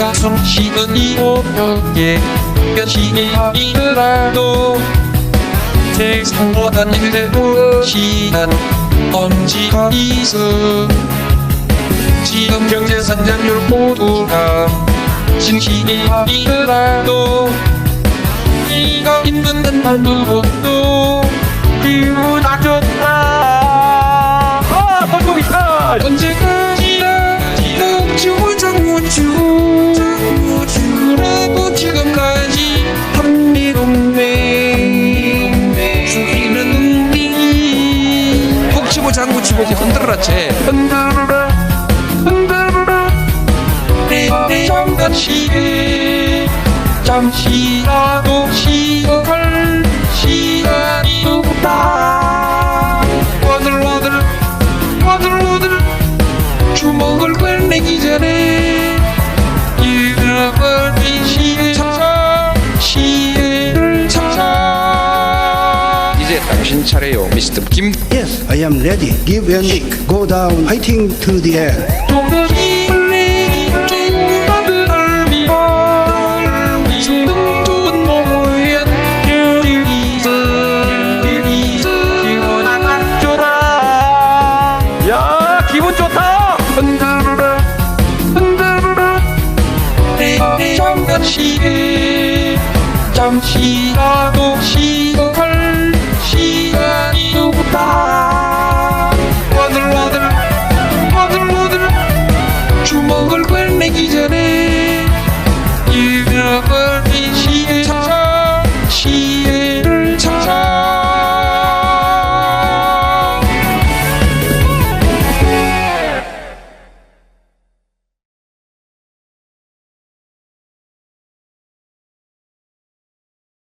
숨쉬는 이오벽에 변신이 아니더라도 세상보단 일대로 시간 엄지가 있어 지금 경제 성장률 모두가 진실이 아니더라도 네가 있는 듯만으로 장구 치고 흔들어라 쟤 흔들어라 흔들어라. 내 잠깐씩 잠시라도 쉬어갈 시간이 없다. 와들와들 와들와들 주먹을 꺼내기 전에 잃어버린 이제 당신 차례요 미스터 김 Yes, I am ready. Give and take. Go down, fighting to the 좋라 야 기분 좋다 흔들어라 흔들어라 내 잠깐씩 잠시라도